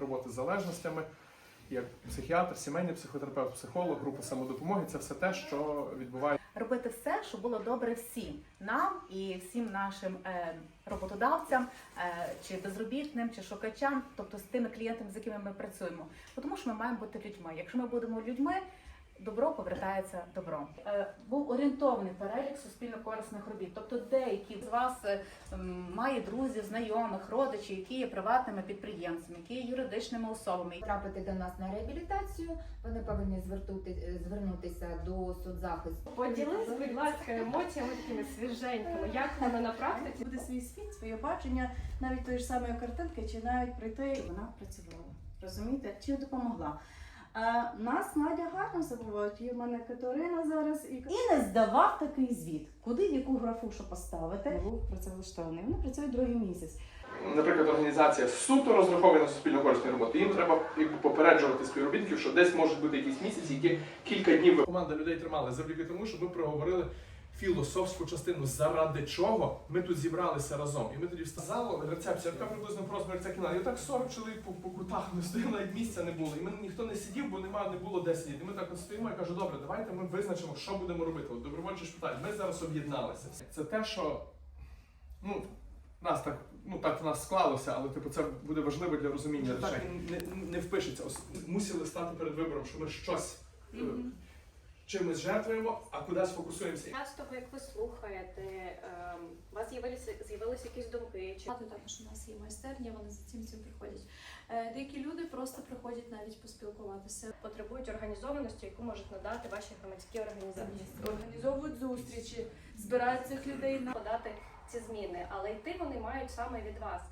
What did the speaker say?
роботи з залежностями, як психіатр, сімейний психотерапевт, психолог, група самодопомоги це все те, що відбувається. робити все, щоб було добре всім нам і всім нашим е, роботодавцям, е, чи безробітним, чи шукачам, тобто з тими клієнтами, з якими ми працюємо. Тому що ми маємо бути людьми. Якщо ми будемо людьми, добро повертається добром. Е, був орієнтований перелік суспільно корисних робіт. Тобто, деякі з вас е, має друзів, знайомих, родичів, які є приватними підприємцями, які є юридичними особами. Трапити до нас на реабілітацію, вони повинні звертути, звернутися до соцзахисту. Поділись, будь ласка, емоціями такими свіженькими. Як воно на практиці? буде свій світ, своє бачення, навіть тої ж самої картинки, чи навіть прийти. Вона працювала. Розумієте? Чи допомогла? А, нас Надя гарно забувають. Є в мене Катерина зараз і і не здавав такий звіт, куди яку графу що поставити. Був працевлаштований. Вони працюють другий місяць. Наприклад, організація суто розрахована на суспільно корисні роботи. Їм треба якби, попереджувати співробітників, що десь можуть бути якісь місяці, які кілька днів команда людей тримали завдяки тому, що ми проговорили філософську частину, заради чого ми тут зібралися разом. І ми тоді встали рецепція, така приблизно просто ця кіна. І отак 40 чоловік по, по кутах не стоїть, навіть місця не було. І ми ніхто не сидів, бо нема, не було де сидіти. І ми так от стоїмо і кажу, добре, давайте ми визначимо, що будемо робити. От добровольчі шпиталь. Ми зараз об'єдналися. Це те, що ну, нас так, ну так в нас склалося, але типу це буде важливо для розуміння. Так не, не впишеться. Ос- Мусили стати перед вибором, що ми щось е, чимось жертвуємо, а куди сфокусуємося. Часто, як ви слухаєте, ем, у вас з'явилися з'явилися якісь думки, чи Багато також у нас є майстерня, вони за цим цим приходять. Е, Деякі люди просто приходять навіть поспілкуватися. потребують організованості, яку можуть надати ваші громадські організації. Організовують зустрічі, збирають цих людей на Подати ці зміни, але йти вони мають саме від вас.